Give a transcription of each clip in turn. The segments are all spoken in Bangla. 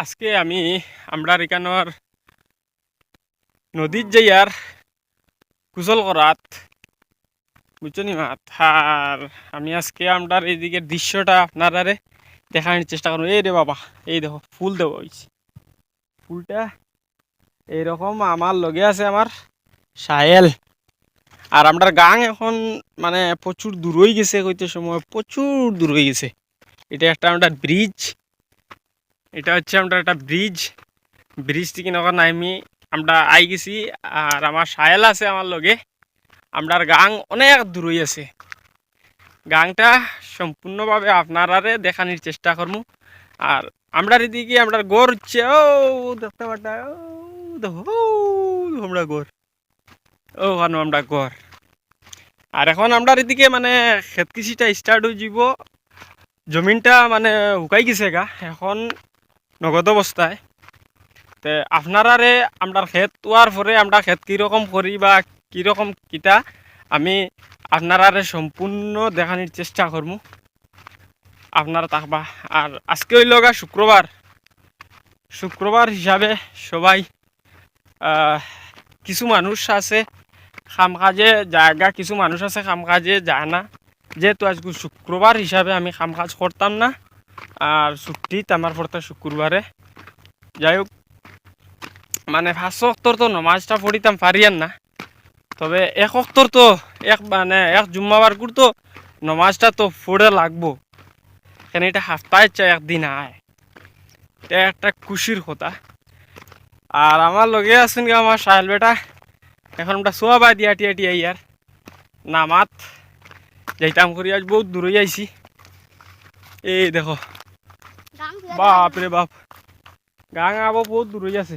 আজকে আমি আমরা এখানোর নদীর যাইয়ার কুশল করাত বুঝছ মাত? আর আমি আজকে আমরা এইদিকের দৃশ্যটা আপনারারে দেখানোর চেষ্টা করব। এই রে বাবা, এই দেখো, ফুল দেবো ফুলটা এইরকম আমার লগে আছে আমার সায়েল আর আমরা গাং এখন মানে প্রচুর দূর হয়ে গেছে কইতে সময়, প্রচুর দূর হয়ে গেছে। এটা একটা আমরা ব্রিজ এটা হচ্ছে আমরা একটা ব্রিজ ব্রিজ থেকে নগর নামি আমরা আই গেছি, আর আমার সায়েল আছে আমার লগে। আমরার গাং অনেক দূর হয়ে আছে। গাংটা সম্পূর্ণভাবে আপনারারে দেখানোর চেষ্টা করব আর আমরা এদিকে আমরা গড় হচ্ছে, ও, দেখতে পাটা আমরা গড়। ও ওখানে আমরা গড়। আর এখন আমরা এদিকে মানে খেত কৃষিটা স্টার্ট হয়ে যাব জমিনটা মানে শুকাই গেছে গা। এখন নগদ অবস্থায়। তে আপনারারে আমরা ক্ষেত ওয়ার পরে আমরা ক্ষেত কীরকম করি বা কীরকম কিতা আমি আপনারারে সম্পূর্ণ দেখানোর চেষ্টা করব আপনারা থাকবা আর আজকে হইল গা শুক্রবার। শুক্রবার হিসাবে সবাই কিছু মানুষ আছে কাম কাজে জায়গা কিছু মানুষ আছে কাম কাজে যায় না। যেহেতু আজকে শুক্রবার হিসাবে আমি কাম কাজ করতাম না আর ছুটিত আমার পড়তে শুক্রবারে যাই হোক মানে পাঁচ অক্টর তো নমাজটা পড়িতাম পারিয়ান না। তবে এক অক্টর তো এক মানে এক জুম্মাবার গুড় তো নমাজটা তো পড়ে লাগবো কেন এটা হাফতায় চাই একদিন আয় একটা খুশির কথা। আর আমার লগে আছেন কি আমার সাহেল বেটা। এখন আমরা সোয়া বা দিয়া টিয়া টিয়া ইয়ার নামাত যাইতাম করি আজ বহুত দূরে আইছি এই দেখো বাপ রে বাপ। গাং আবো বহুত দূরই আছে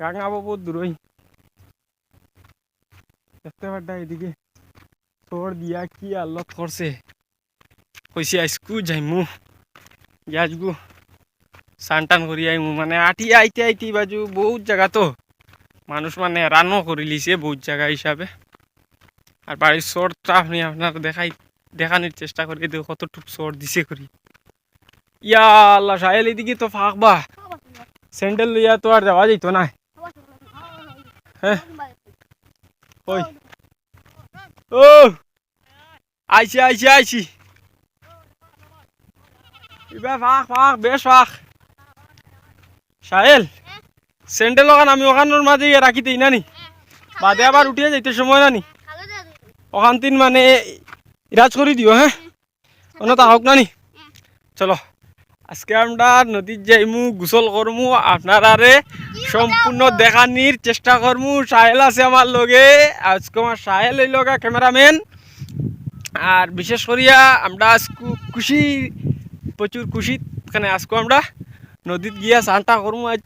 গাং আবো বহুত দূরই দেখতে এদিকে। তোর দিয়া কি আল্লত করছে? কইছে আইসকু যাইমু। ইয়াজগু সানটান করি আইমু। মানে আটি আইতে আইতে বাজু বহুত জায়গা তো। মানুষ মানে রানও করে লিছে বহুত জায়গা হিসাবে। আর বাড়ির শর্টটা আপনি আপনার দেখাই দেখানোর চেষ্টা করি। কতটুক শর্ট দিছে করি। ইয়া আল্লাহ সাহেল এদিকে তো ফাঁকবা। স্যান্ডেল লইয়া তো আর যাওয়া যাইতো না। হ্যাঁ? ওই। ও! আইছি আইছি এবার ফাঁক ফাঁক, বেশ ফাঁক। সাহেল স্যান্ডেল ওখান আমি ওখানোর মাঝে রাখি দিই নানি বাদে আবার উঠিয়ে যাইতে সময় নানি ওখান তিন মানে ইরাজ করে দিও হ্যাঁ? অন্য তা হোক নানি চলো। আজকে আমরা নদীর যাইমু, গোসল করমু, আপনারারে সম্পূর্ণ দেখানির চেষ্টা করমু। সাহেল আছে আমার লগে। আজকে আমার সাহেল এই লগা ক্যামেরাম্যান আর বিশেষ করিয়া আমরা আজকু খুশি, প্রচুর খুশি। এখানে আজকে আমরা নদীত গিয়া চানটা করমু। আজ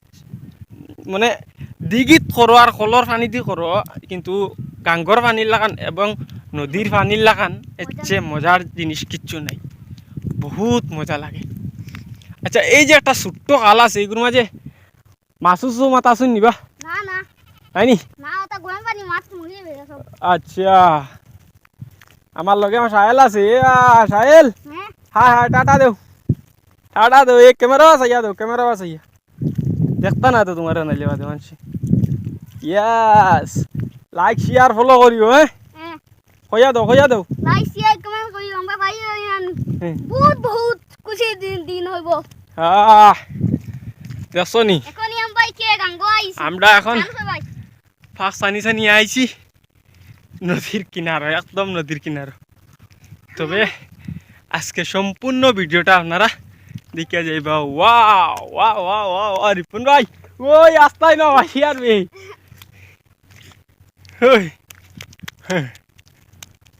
মানে দিঘিত করো আর কলর পানি দি করো কিন্তু গাঙ্গর পানির লাগান এবং নদীর পানির লাগান এর চেয়ে মজার জিনিস কিচ্ছু নাই। বহুত মজা লাগে। আচ্ছা এই যে একটা ছোট্ট খাল আছে এইগুলো মাঝে মাছ উসু মাথা আসুন নিবা না না তাই নি না ওটা গরম পানি মাছ মুড়িয়ে বেড়ে সব আচ্ছা আমার লগে আমার সাহেল আছে এ আ, সাহেল হ্যাঁ হাই হাই টাটা দেও টাটা দেও एक कैमरा सही दो कैमरा सही देखता ना तो तुम्हारे नले बात Mansi yes like share follow करियो हैं হ্যাঁ खोया दो खोया दो লাইক শেয়ার কমেন্ট করি আমরা ভাই হ্যাঁ। বহুত বহুত খুশি দিন দিন হইব। আহ দেখছ নি? এখনই আমি ভাই কে গাঙ্গ আইছি আমরা এখন ফাঁক সানি সানি আইছি। নদীর কিনারো একদম নদীর কিনারো। তবে আজকে সম্পূর্ণ ভিডিওটা আপনারা দেখে যাইবা। ওয়া ওয়া ওয়া ওয়া ওয়া রিপন ভাই। ওই আস্তাই না ভাই আর ভাই হ্যাঁ।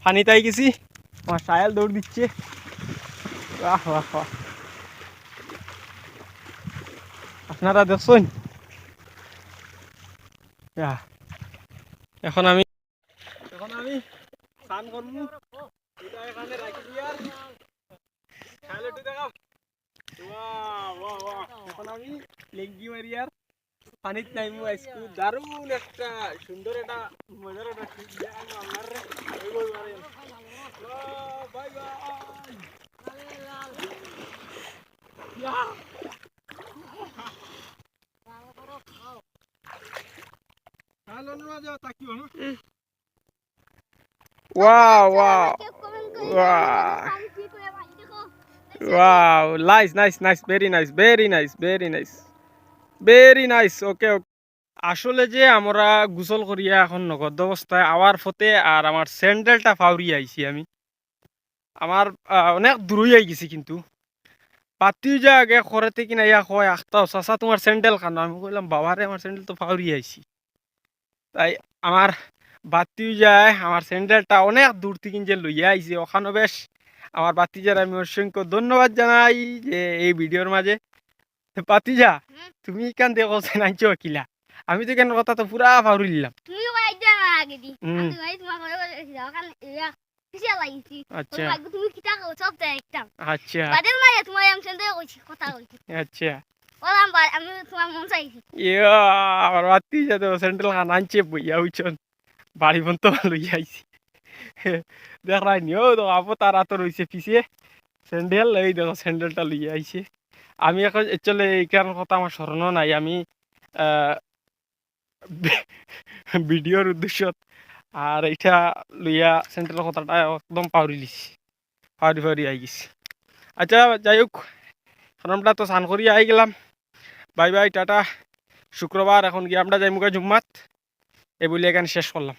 পানিতে আই গেছি। আমার সায়াল দৌড় দিচ্ছে। বাহ বাহ আপনারা দেখছেন। এখন আমি এখন আমি স্নান করব। এটা এখানে রাখি দিয়ে। আর খাইলে একটু আইসকু একটা, সুন্দর একটা, মজার একটা bye bye. Wow wow wow nice nice nice very nice very nice very nice very nice okay okay আসলে যে আমরা গুসল করিয়া এখন নগদ অবস্থায় আওয়ার ফতে আর আমার স্যান্ডেলটা ফাউরি আইছি আমি। আমার অনেক দূরই আই গেছি কিন্তু। পাতিও যা আগে খরেতে কিনা ইয়া কয় আখতাও চাচা তোমার স্যান্ডেল খানো। আমি কইলাম বাবারে আমার স্যান্ডেল তো ফাউরি আইছি তাই আমার বাতিও যায় আমার স্যান্ডেলটা অনেক দূর থেকে যে লইয়া আইছে ওখানে বেশ। আমার বাতিজার আমি অসংখ্য ধন্যবাদ জানাই যে এই ভিডিওর মাঝে হুম? তুমি কেন দেখো নাইছো কিলা আমি তো কেন কথা তো পুরা ফাউরি দিলাম আমি ইয়া আচ্ছা তুমি কিটা সব আচ্ছা বাদের তোমার কইছি কথা কইছি আচ্ছা তোমার মন চাইছি ইয়া আমার বইয়া বাড়ি পর্যন্ত লইয়া আইছি দেখাই নি ও তো আপো তারা তো রইছে পিছিয়ে স্যান্ডেল এই দেখো স্যান্ডেলটা আইছে আমি এখন চলে এইখান কথা আমার স্মরণ নাই আমি ভিডিওর উদ্দেশ্য আর এইটা লইয়া সেন্ট্রাল কথাটা একদম পাহরি লিছি পাহরি পাহরি আই গেছি। আচ্ছা যাই হোক ফর্মটা তো স্নান করিয়া আই গেলাম। Bye bye, tata. শুক্রবার, এখন গিয়ে আমরা যাই মুখে জুম্মাত। এই বলে এখানে শেষ করলাম।